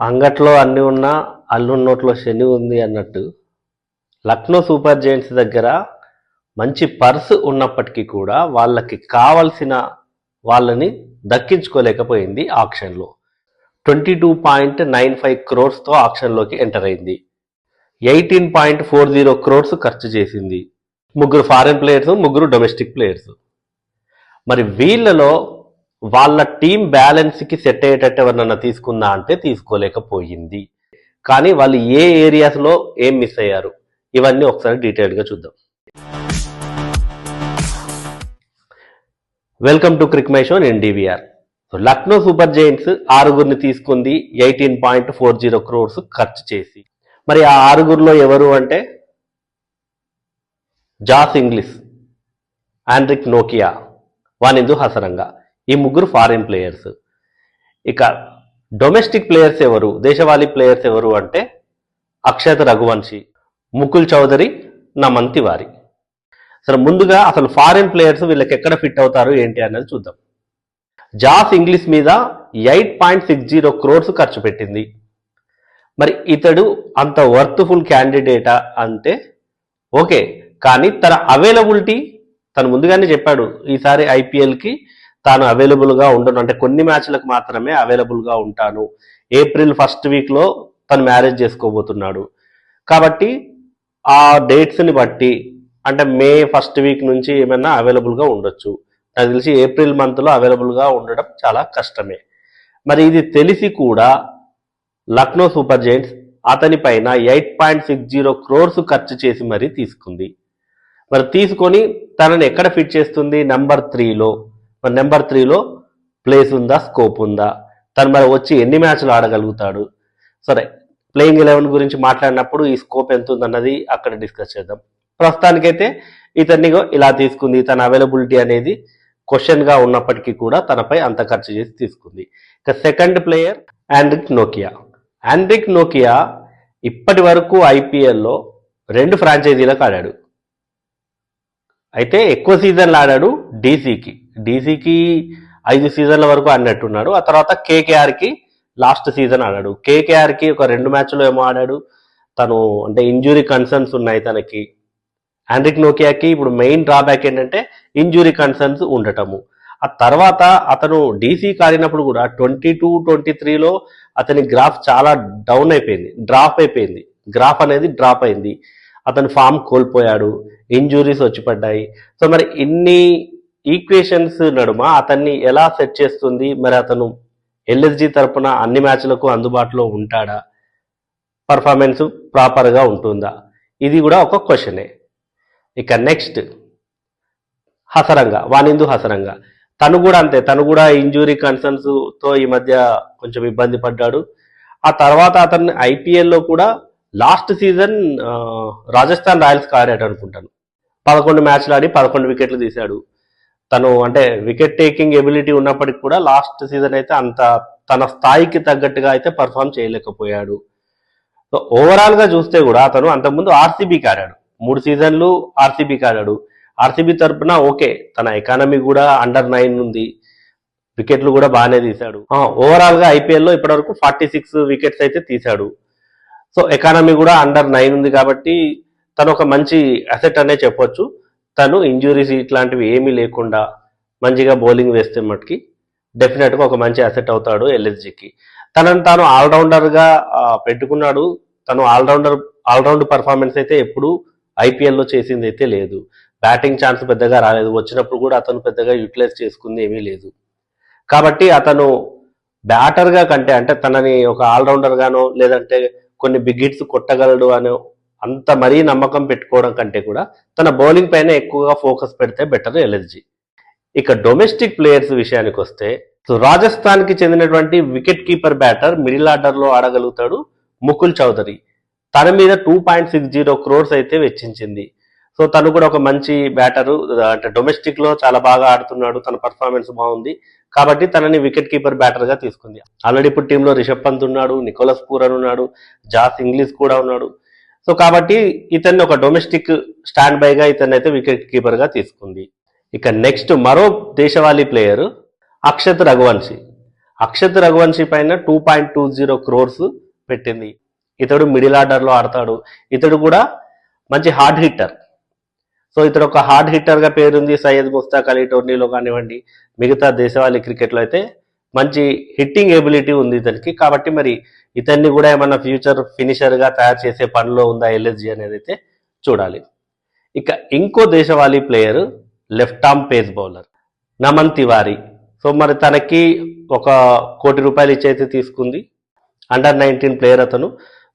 అంగట్లో అన్ని ఉన్నా అల్లున్న నోట్లో శని ఉంది అన్నట్టు లక్నో సూపర్ జైంట్స్ దగ్గర మంచి పర్స్ ఉన్నప్పటికీ కూడా వాళ్ళకి కావలసిన వాళ్ళని దక్కించుకోలేకపోయింది ఆక్షన్లో. Twenty two point nine five క్రోర్స్తో ఆక్షన్లోకి ఎంటర్ అయింది. Eighteen point four zero crores ఖర్చు చేసింది. ముగ్గురు ఫారెన్ ప్లేయర్స్ ముగ్గురు డొమెస్టిక్ ప్లేయర్స్. మరి వీళ్ళలో వాళ్ళ టీం బ్యాలెన్స్కి సెట్ అయ్యేటట్టు ఎవరినన్నా తీసుకుందా అంటే తీసుకోలేకపోయింది. కానీ వాళ్ళు ఏ ఏరియాస్లో ఏం మిస్ అయ్యారు? ఇవన్నీ ఒకసారి డీటెయిల్డ్గా చూద్దాం. Welcome to cric my show నేను డివిఆర్ లక్నో సూపర్ జైంట్స్ ఆరుగురిని తీసుకుంది eighteen point four zero crores ఖర్చు చేసి. మరి ఆ ఆరుగురిలో ఎవరు అంటే? జాస్ ఇంగ్లీష్ ఆండ్రిక్ నోకియా వానిందు హసరంగా. ఈ ముగ్గురు ఫారిన్ ప్లేయర్స్. ఇక డొమెస్టిక్ ప్లేయర్స్ ఎవరు? దేశవాళీ ప్లేయర్స్ ఎవరు అంటే అక్షత్ రఘువంశీ ముకుల్ చౌదరి నమన్ తివారి సరే ముందుగా అసలు ఫారిన్ ప్లేయర్స్ వీళ్ళకి ఎక్కడ ఫిట్ అవుతారు ఏంటి అనేది చూద్దాం. జాస్ ఇంగ్లీష్ మీద eight point six zero crores ఖర్చు పెట్టింది. మరి ఇతడు అంత వర్త్ఫుల్ క్యాండిడేటా అంటే ఓకే కానీ తన అవైలబిలిటీ తను ముందుగానే చెప్పాడు ఈసారి ఐపీఎల్కి తాను అవైలబుల్గా ఉండను. అంటే కొన్ని మ్యాచ్లకు మాత్రమే అవైలబుల్గా ఉంటాను. ఏప్రిల్ ఫస్ట్ వీక్లో తను మ్యారేజ్ చేసుకోబోతున్నాడు. కాబట్టి ఆ డేట్స్ని బట్టి అంటే మే ఫస్ట్ వీక్ నుంచి ఏమైనా అవైలబుల్గా ఉండొచ్చు. నాకు తెలిసి ఏప్రిల్ మంత్లో అవైలబుల్గా ఉండడం చాలా కష్టమే. మరి ఇది తెలిసి కూడా లక్నో సూపర్ జైంట్స్ అతని పైన eight point six zero crores ఖర్చు చేసి మరీ తీసుకుంది. మరి తీసుకొని తనని ఎక్కడ ఫిట్ చేస్తుంది? నెంబర్ త్రీలో మరి నెంబర్ త్రీలో ప్లేస్ ఉందా స్కోప్ ఉందా? తను మరి వచ్చి ఎన్ని మ్యాచ్లు ఆడగలుగుతాడు? సరే ప్లేయింగ్ ఎలెవెన్ గురించి మాట్లాడినప్పుడు ఈ స్కోప్ ఎంత ఉందన్నది అక్కడ డిస్కస్ చేద్దాం. ప్రస్తుతానికైతే ఇతన్ని ఇలా తీసుకుంది. తన అవైలబిలిటీ అనేది క్వశ్చన్గా ఉన్నప్పటికీ కూడా తనపై అంత ఖర్చు చేసి తీసుకుంది. ఇక second player Anrich Nokia Anrich Nokia ఇప్పటి వరకు ఐపీఎల్లో రెండు ఫ్రాంచైజీలకు ఆడాడు. అయితే ఎక్కువ సీజన్లు ఆడాడు డీసీకి డీసీకి ఐదు సీజన్ల వరకు ఆడినట్టున్నాడు. ఆ తర్వాత కేకేఆర్కి లాస్ట్ సీజన్ ఆడాడు. కేకేఆర్కి ఒక రెండు మ్యాచ్లో ఏమో ఆడాడు. తను అంటే ఇంజురీ కన్సర్న్స్ ఉన్నాయి తనకి. ఆండ్రిక్ నోకియాకి ఇప్పుడు మెయిన్ డ్రాబ్యాక్ ఏంటంటే ఇంజురీ కన్సర్న్స్ ఉండటము. ఆ తర్వాత అతను డీసీ కాడినప్పుడు కూడా ట్వంటీ టూ ట్వంటీ త్రీలో అతని గ్రాఫ్ చాలా డౌన్ అయిపోయింది. డ్రాప్ అయిపోయింది. గ్రాఫ్ అనేది డ్రాప్ అయింది. అతను ఫామ్ కోల్పోయాడు. ఇంజురీస్ వచ్చి పడ్డాయి. సో మరి ఇన్ని ఈక్వేషన్స్ నడుమ అతన్ని ఎలా సెట్ చేస్తుంది? మరి అతను ఎల్ఎస్జి తరపున అన్ని మ్యాచ్లకు అందుబాటులో ఉంటాడా? పర్ఫార్మెన్స్ ప్రాపర్గా ఉంటుందా? ఇది కూడా ఒక క్వశ్చనే. ఇక నెక్స్ట్ హసరంగా వానిందు హసరంగా. తను కూడా అంతే తను కూడా ఇంజురీ కన్సర్న్స్తో ఈ మధ్య కొంచెం ఇబ్బంది పడ్డాడు. ఆ తర్వాత అతన్ని ఐపీఎల్లో కూడా లాస్ట్ సీజన్ రాజస్థాన్ రాయల్స్ ఆడాడు అనుకుంటాను. పదకొండు మ్యాచ్లు ఆడి పదకొండు వికెట్లు తీశాడు. తను అంటే వికెట్ టేకింగ్ ఎబిలిటీ ఉన్నప్పటికి కూడా లాస్ట్ సీజన్ అయితే అంత తన స్థాయికి తగ్గట్టుగా అయితే పర్ఫామ్ చేయలేకపోయాడు. సో ఓవరాల్గా చూస్తే కూడా అతను అంతకుముందు ఆర్సీబీకి ఆడాడు మూడు సీజన్లు ఆర్సీబీకి ఆడాడు ఆర్సీబీ తరఫున ఓకే తన ఎకానమీ కూడా అండర్ నైన్ ఉంది. వికెట్లు కూడా బాగానే తీశాడు. ఓవరాల్గా ఐపీఎల్లో ఇప్పటివరకు ఫార్టీ సిక్స్ వికెట్స్ అయితే తీశాడు. సో ఎకానమీ కూడా అండర్ నైన్ ఉంది కాబట్టి తను ఒక మంచి అసెట్ అనే చెప్పొచ్చు. తను ఇంజురీస్ ఇట్లాంటివి ఏమీ లేకుండా మంచిగా బౌలింగ్ వేస్తే మటుకి డెఫినెట్గా ఒక మంచి అసెట్ అవుతాడు ఎల్ఎస్జికి తనను తాను ఆల్రౌండర్గా పెట్టుకున్నాడు. తను ఆల్రౌండర్ ఆల్రౌండ్ పర్ఫార్మెన్స్ అయితే ఎప్పుడు ఐపీఎల్లో చేసింది అయితే లేదు. బ్యాటింగ్ ఛాన్స్ పెద్దగా రాలేదు. వచ్చినప్పుడు కూడా అతను పెద్దగా యూటిలైజ్ చేసుకుంది ఏమీ లేదు. కాబట్టి అతను బ్యాటర్గా కంటే అంటే తనని ఒక ఆల్రౌండర్గానో లేదంటే కొన్ని బిగ్ హిట్స్ కొట్టగలడు అనే అంత మరీ నమ్మకం పెట్టుకోవడం కంటే కూడా తన బౌలింగ్ పైన ఎక్కువగా ఫోకస్ పెడితే బెటర్ ఎలర్జీ ఇక డొమెస్టిక్ ప్లేయర్స్ విషయానికి వస్తే సో రాజస్థాన్కి చెందినటువంటి వికెట్ కీపర్ బ్యాటర్ మిడిల్ ఆర్డర్లో ఆడగలుగుతాడు ముకుల్ చౌదరి. తన మీద two point six zero crores అయితే వెచ్చించింది. సో తను కూడా ఒక మంచి బ్యాటరు అంటే డొమెస్టిక్లో చాలా బాగా ఆడుతున్నాడు తన పర్ఫార్మెన్స్ బాగుంది. కాబట్టి తనని వికెట్ కీపర్ బ్యాటర్గా తీసుకుంది. ఆల్రెడీ ఇప్పుడు టీంలో రిషబ్ పంత్ ఉన్నాడు నికోలస్ పూరన్ ఉన్నాడు జాస్ ఇంగ్లీష్ కూడా ఉన్నాడు. సో కాబట్టి ఇతన్ని ఒక డొమెస్టిక్ స్టాండ్ బైగా ఇతన్ని అయితే వికెట్ కీపర్గా తీసుకుంది. ఇక నెక్స్ట్ మరో దేశవాళీ ప్లేయర్ అక్షత్ రఘువంశీ. అక్షత్ రఘువంశీ పైన two point two zero crores పెట్టింది. ఇతడు మిడిల్ ఆర్డర్లో ఆడతాడు. ఇతడు కూడా మంచి హార్డ్ హిట్టర్ సో ఇతడు ఒక హార్డ్ హిట్టర్గా పేరుంది సయ్యద్ ముస్తాక్ అలీ టోర్నీలో కానివ్వండి. మిగతా దేశవాళీ క్రికెట్లో అయితే మంచి హిట్టింగ్ ఎబిలిటీ ఉంది ఇతనికి. కాబట్టి మరి ఇతన్ని కూడా ఏమన్నా ఫ్యూచర్ ఫినిషర్గా తయారు చేసే పనిలో ఉందా ఎల్ఎస్జి అనేది అయితే చూడాలి. ఇక ఇంకో దేశవాళీ player left arm pace bowler Naman Tiwari so మరి తనకి ఒక కోటి రూపాయలు ఇచ్చైతే తీసుకుంది. అండర్ నైన్టీన్ ప్లేయర్ అతను.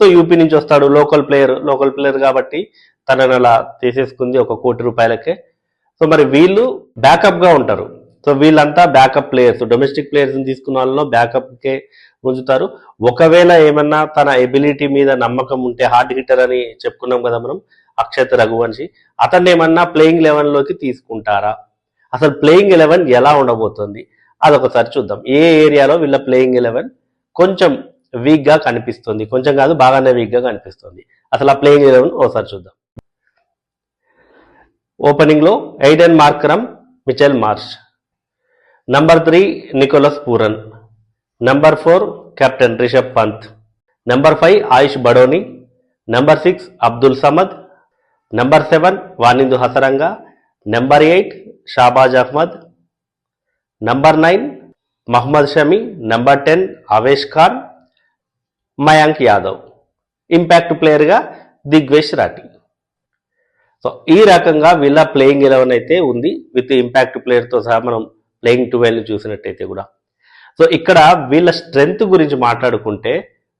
సో యూపీ నుంచి వస్తాడు లోకల్ ప్లేయర్ లోకల్ ప్లేయర్ కాబట్టి తనని అలా తీసేసుకుంది ఒక కోటి రూపాయలకే. సో మరి వీళ్ళు బ్యాకప్గా ఉంటారు. సో వీళ్ళంతా బ్యాకప్ ప్లేయర్స్. డొమెస్టిక్ ప్లేయర్స్ తీసుకున్న వాళ్ళలో బ్యాకప్కే ఉంచుతారు ఒకవేళ ఏమన్నా తన ఎబిలిటీ మీద నమ్మకం ఉంటే హార్డ్ హిట్టర్ అని చెప్పుకున్నాం కదా మనం అక్షత్ రఘువంశీ అతన్ని ఏమన్నా ప్లేయింగ్ లెవెన్లోకి తీసుకుంటారా? అసలు ప్లేయింగ్ ఎలెవెన్ ఎలా ఉండబోతుంది? అదొకసారి చూద్దాం. ఏ ఏరియాలో వీళ్ళ ప్లేయింగ్ ఎలెవెన్ కొంచెం వీక్గా కనిపిస్తుంది? కొంచెం కాదు బాగానే వీక్గా కనిపిస్తుంది. అసలు ఆ ప్లేయింగ్ ఎలెవెన్ ఒకసారి చూద్దాం. ఓపెనింగ్లో Aiden Markram Mitchell Marsh. Number three Nicholas Pooran number four captain Rishabh Pant number five Ayush Badoni number six Abdul Samad number seven Wanindu Hasaranga number eight Shahbaz Ahmed number nine Mohammed Shami number ten Avesh Khan Mayank Yadav impact ప్లేయర్గా Digvesh Rathee so ఈ రకంగా వీళ్ళ playing eleven అయితే ఉంది. With impact ప్లేయర్తో సహా మనం playing twelve చూసినట్టయితే కూడా. సో ఇక్కడ వీళ్ళ స్ట్రెంగ్త్ గురించి మాట్లాడుకుంటే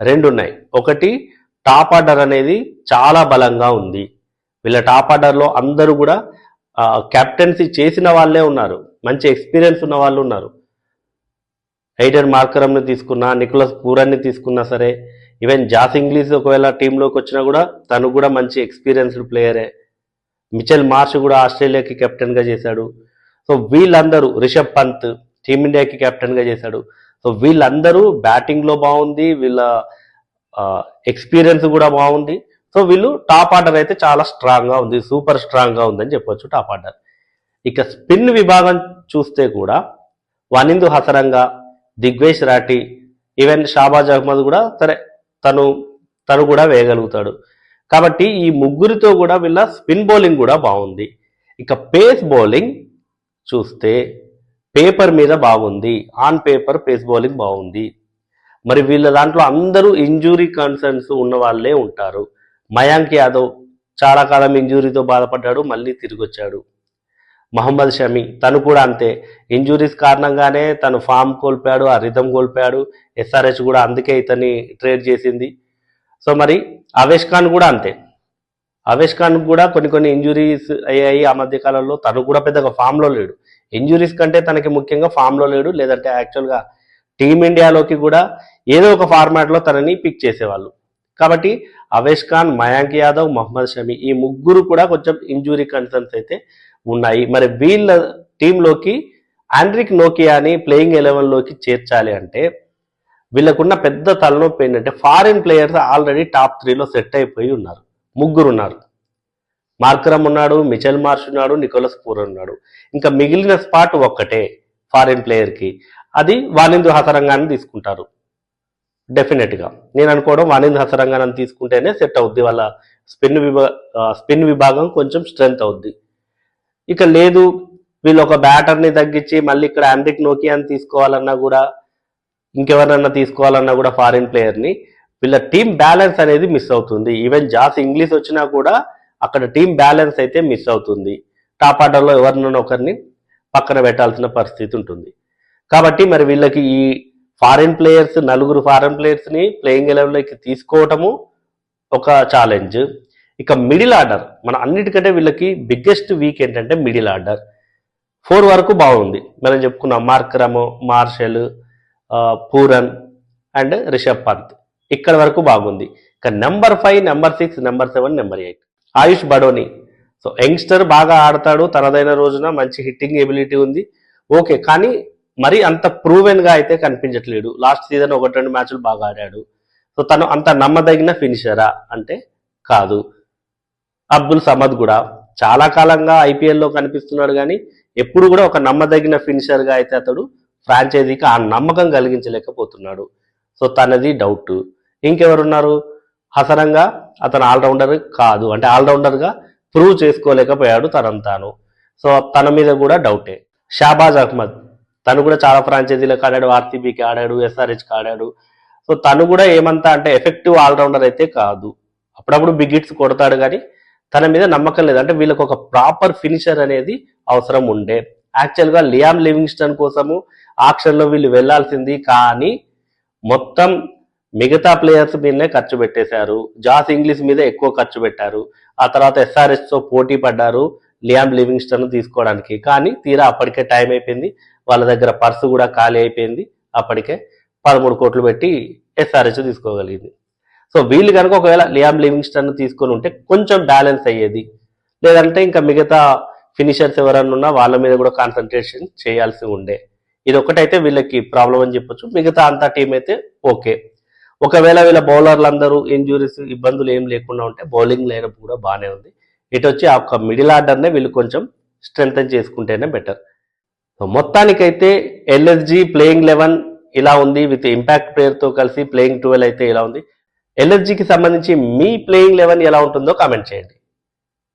రెండు ఉన్నాయి. ఒకటి టాప్ ఆర్డర్ అనేది చాలా బలంగా ఉంది. వీళ్ళ టాప్ ఆర్డర్లో అందరూ కూడా కెప్టెన్సీ చేసిన వాళ్ళే ఉన్నారు. మంచి ఎక్స్పీరియన్స్ ఉన్న వాళ్ళు ఉన్నారు. ఎయిడెన్ మార్కరంని తీసుకున్నా నికోలస్ పూరాన్ని తీసుకున్నా సరే ఈవెన్ జాస్ ఇంగ్లీష్ ఒకవేళ టీంలోకి వచ్చినా కూడా తను కూడా మంచి ఎక్స్పీరియన్స్డ్ ప్లేయరే. మిచెల్ మార్ష్ కూడా ఆస్ట్రేలియాకి కెప్టెన్గా చేశాడు. సో వీళ్ళందరూ రిషబ్ పంత్ టీమిండియాకి కెప్టెన్గా చేశాడు. సో వీళ్ళందరూ బ్యాటింగ్లో బాగుంది వీళ్ళ ఎక్స్పీరియన్స్ కూడా బాగుంది. సో వీళ్ళు టాప్ ఆర్డర్ అయితే చాలా స్ట్రాంగ్గా ఉంది సూపర్ స్ట్రాంగ్గా ఉందని చెప్పొచ్చు టాప్ ఆర్డర్ ఇక స్పిన్ విభాగం చూస్తే కూడా వనిందు హసరంగా దిగ్వేష్ రాఠీ ఈవెన్ షాబాజ్ అహ్మద్ కూడా సరే తను తను కూడా వేయగలుగుతాడు. కాబట్టి ఈ ముగ్గురితో కూడా వీళ్ళ స్పిన్ బౌలింగ్ కూడా బాగుంది. ఇక పేస్ బౌలింగ్ చూస్తే పేపర్ మీద బాగుంది ఆన్ పేపర్ పేస్ బౌలింగ్ బాగుంది. మరి వీళ్ళ దాంట్లో అందరూ ఇంజూరీ కన్సర్న్స్ ఉన్న వాళ్ళే ఉంటారు. మయాంక్ యాదవ్ చాలా కాలం ఇంజూరీతో బాధపడ్డాడు మళ్ళీ తిరిగి వచ్చాడు మహమ్మద్ షమి తను కూడా అంతే. ఇంజూరీస్ కారణంగానే తను ఫామ్ కోల్పోయాడు ఆ రిధం కోల్పోయాడు. ఎస్ఆర్హెచ్ కూడా అందుకే ఇతన్ని ట్రేడ్ చేసింది. సో మరి అవేష్ ఖాన్ కూడా అంతే. అవేష్ ఖాన్ కూడా కొన్ని కొన్ని ఇంజురీస్ అయ్యాయి ఆ మధ్య కాలంలో. తను కూడా పెద్దగా ఫామ్లో లేడు. ఇంజురీస్ కంటే తనకి ముఖ్యంగా ఫామ్లో లేడు. లేదంటే యాక్చువల్గా టీమిండియాలోకి కూడా ఏదో ఒక ఫార్మాట్లో తనని పిక్ చేసేవాళ్ళు. కాబట్టి అవేష్ ఖాన్ మయాంక్ యాదవ్ మహమ్మద్ షమి ఈ ముగ్గురు కూడా కొంచెం ఇంజురీ కన్సర్న్స్ అయితే ఉన్నాయి. మరి వీళ్ళ టీంలోకి ఆండ్రిక్ నోకియాని ప్లేయింగ్ ఎలెవెన్లోకి చేర్చాలి అంటే వీళ్ళకున్న పెద్ద తలనొప్పి ఏంటంటే ఫారిన్ ప్లేయర్స్ ఆల్రెడీ టాప్ త్రీలో సెట్ అయిపోయి ఉన్నారు. ముగ్గురు ఉన్నారు మార్కరమ్ ఉన్నాడు మిచెల్ మార్ష్ ఉన్నాడు నికోలస్ పూర్ ఉన్నాడు. ఇంకా మిగిలిన స్పాట్ ఒక్కటే ఫారిన్ ప్లేయర్కి. అది వానిందు హసరంగాన్ని తీసుకుంటారు. డెఫినెట్గా. నేను అనుకోవడం వానిందు హసరంగాన్ని తీసుకుంటేనే సెట్ అవుద్ది. వాళ్ళ స్పిన్ విభా స్పిన్ విభాగం కొంచెం స్ట్రెంగ్త్ అవుద్ది. ఇక లేదు వీళ్ళు ఒక బ్యాటర్ని తగ్గించి మళ్ళీ ఇక్కడ ఆండ్రిక్ నోకియాని తీసుకోవాలన్నా కూడా ఇంకెవరినన్నా తీసుకోవాలన్నా కూడా ఫారిన్ ప్లేయర్ని వీళ్ళ టీం బ్యాలెన్స్ అనేది మిస్ అవుతుంది. ఈవెన్ జాస్ ఇంగ్లీష్ వచ్చినా కూడా అక్కడ టీం బ్యాలెన్స్ అయితే మిస్ అవుతుంది. టాప్ ఆర్డర్లో ఎవరినైనా ఒకరిని పక్కన పెట్టాల్సిన పరిస్థితి ఉంటుంది. కాబట్టి మరి వీళ్ళకి ఈ ఫారిన్ ప్లేయర్స్ నలుగురు ఫారిన్ ప్లేయర్స్ని ప్లేయింగ్ ఎలెవెన్లోకి తీసుకోవటము ఒక ఛాలెంజ్ ఇక మిడిల్ ఆర్డర్ మన అన్నిటికంటే వీళ్ళకి బిగ్గెస్ట్ వీక్ ఏంటంటే మిడిల్ ఆర్డర్ ఫోర్ వరకు బాగుంది. మనం చెప్పుకున్నాం Markram Marsh Pooran and Rishabh Pant. ఇక్కడ వరకు బాగుంది. ఇక number five number six number seven number eight Ayush Badoni. So youngster బాగా ఆడతాడు. తనదైన రోజున మంచి హిట్టింగ్ ఎబిలిటీ ఉంది. ఓకే కానీ మరి అంత ప్రూవెన్గా అయితే కనిపించట్లేడు. లాస్ట్ సీజన్ ఒకటి రెండు మ్యాచ్లు బాగా ఆడాడు. సో తను అంత నమ్మదగిన ఫినిషరా అంటే కాదు. అబ్దుల్ సమద్ కూడా. చాలా కాలంగా ఐపీఎల్లో కనిపిస్తున్నాడు కానీ ఎప్పుడు కూడా ఒక నమ్మదగిన ఫినిషర్గా అయితే అతడు ఫ్రాంచైజీకి ఆ నమ్మకం కలిగించలేకపోతున్నాడు. సో తనది డౌట్ ఇంకెవరున్నారు? హసరంగా అతను ఆల్రౌండర్ కాదు. అంటే ఆల్రౌండర్గా ప్రూవ్ చేసుకోలేకపోయాడు తనంతాను. సో తన మీద కూడా డౌటే. షాబాజ్ అహ్మద్ తను కూడా చాలా ఫ్రాంచైజీలకు ఆడాడు ఆర్సీబీకి ఆడాడు ఎస్ఆర్హెచ్కి ఆడాడు సో తను కూడా ఏమంతా అంటే ఎఫెక్టివ్ ఆల్రౌండర్ అయితే కాదు. అప్పుడప్పుడు బిగ్ హిట్స్ కొడతాడు కానీ తన మీద నమ్మకం లేదు. అంటే వీళ్ళకి ఒక ప్రాపర్ ఫినిషర్ అనేది అవసరం ఉండే. యాక్చువల్గా లియామ్ లివింగ్స్టన్ కోసము ఆక్షన్లో వీళ్ళు వెళ్ళాల్సింది కానీ మొత్తం మిగతా ప్లేయర్స్ మీదనే ఖర్చు పెట్టేశారు. జాస్ ఇంగ్లీష్ మీద ఎక్కువ ఖర్చు పెట్టారు. ఆ తర్వాత ఎస్ఆర్ఎస్తో పోటీ పడ్డారు లియామ్ లివింగ్స్టన్ తీసుకోవడానికి. కానీ తీరా అప్పటికే టైం అయిపోయింది. వాళ్ళ దగ్గర పర్సు కూడా ఖాళీ అయిపోయింది. అప్పటికే పదమూడు కోట్లు పెట్టి ఎస్ఆర్హెచ్ తీసుకోగలిగింది. సో వీళ్ళు కనుక ఒకవేళ లియామ్ లివింగ్స్టన్ తీసుకొని ఉంటే కొంచెం బ్యాలెన్స్ అయ్యేది. లేదంటే ఇంకా మిగతా ఫినిషర్స్ ఎవరన్నా ఉన్నా వాళ్ళ మీద కూడా కాన్సన్ట్రేషన్ చేయాల్సి ఉండే. ఇది ఒకటైతే వీళ్ళకి ప్రాబ్లం అని చెప్పొచ్చు. మిగతా అంతా టీం అయితే ఓకే. ఒకవేళ వీళ్ళ బౌలర్లు అందరూ ఇంజురీస్ ఇబ్బందులు ఏం లేకుండా ఉంటే బౌలింగ్ లైనప్ కూడా బాగానే ఉంది. ఇటు వచ్చి ఆ మిడిల్ ఆర్డర్నే వీళ్ళు కొంచెం స్ట్రెంగ్తన్ చేసుకుంటేనే బెటర్ సో మొత్తానికైతే ఎల్ఎస్జి ప్లేయింగ్ లెవెన్ ఇలా ఉంది. విత్ ఇంపాక్ట్ ప్లేయర్తో కలిసి ప్లేయింగ్ ట్వెల్వ్ అయితే ఇలా ఉంది. ఎల్ఎస్జికి సంబంధించి మీ ప్లేయింగ్ లెవెన్ ఎలా ఉంటుందో కామెంట్ చేయండి.